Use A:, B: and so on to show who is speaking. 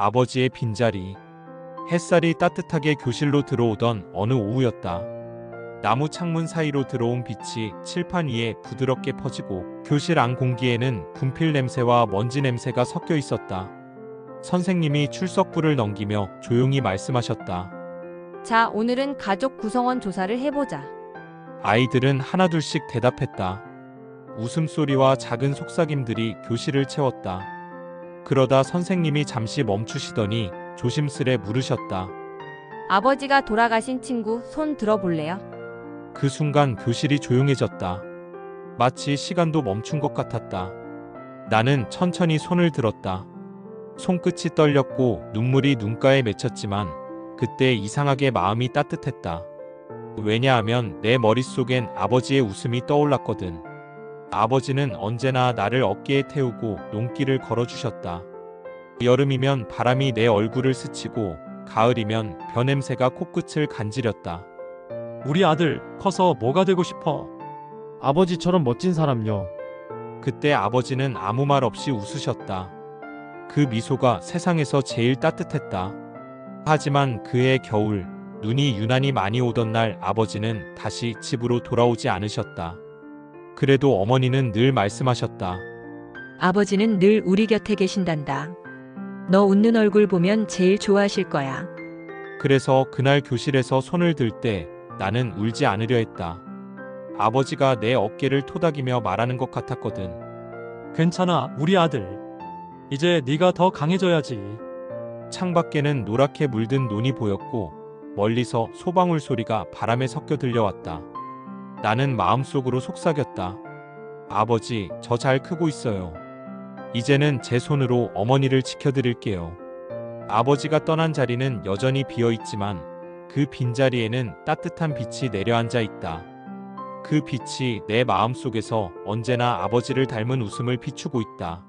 A: 아버지의 빈자리. 햇살이 따뜻하게 교실로 들어오던 어느 오후였다. 나무 창문 사이로 들어온 빛이 칠판 위에 부드럽게 퍼지고 교실 안 공기에는 분필 냄새와 먼지 냄새가 섞여 있었다. 선생님이 출석부를 넘기며 조용히 말씀하셨다.
B: 자, 오늘은 가족 구성원 조사를 해보자.
A: 아이들은 하나둘씩 대답했다. 웃음소리와 작은 속삭임들이 교실을 채웠다. 그러다 선생님이 잠시 멈추시더니 조심스레 물으셨다.
B: 아버지가 돌아가신 친구 손 들어볼래요?
A: 그 순간 교실이 조용해졌다. 마치 시간도 멈춘 것 같았다. 나는 천천히 손을 들었다. 손끝이 떨렸고 눈물이 눈가에 맺혔지만 그때 이상하게 마음이 따뜻했다. 왜냐하면 내 머릿속엔 아버지의 웃음이 떠올랐거든. 아버지는 언제나 나를 어깨에 태우고 농길을 걸어주셨다. 여름이면 바람이 내 얼굴을 스치고 가을이면 벼 냄새가 코끝을 간지렸다.
C: 우리 아들 커서 뭐가 되고 싶어?
D: 아버지처럼 멋진 사람요.
A: 그때 아버지는 아무 말 없이 웃으셨다. 그 미소가 세상에서 제일 따뜻했다. 하지만 그해 겨울, 눈이 유난히 많이 오던 날 아버지는 다시 집으로 돌아오지 않으셨다. 그래도 어머니는 늘 말씀하셨다.
E: 아버지는 늘 우리 곁에 계신단다. 너 웃는 얼굴 보면 제일 좋아하실 거야.
A: 그래서 그날 교실에서 손을 들 때 나는 울지 않으려 했다. 아버지가 내 어깨를 토닥이며 말하는 것 같았거든.
C: 괜찮아, 우리 아들. 이제 네가 더 강해져야지.
A: 창밖에는 노랗게 물든 논이 보였고 멀리서 소방울 소리가 바람에 섞여 들려왔다. 나는 마음속으로 속삭였다. 아버지, 저 잘 크고 있어요. 이제는 제 손으로 어머니를 지켜드릴게요. 아버지가 떠난 자리는 여전히 비어 있지만 그 빈자리에는 따뜻한 빛이 내려앉아 있다. 그 빛이 내 마음속에서 언제나 아버지를 닮은 웃음을 비추고 있다.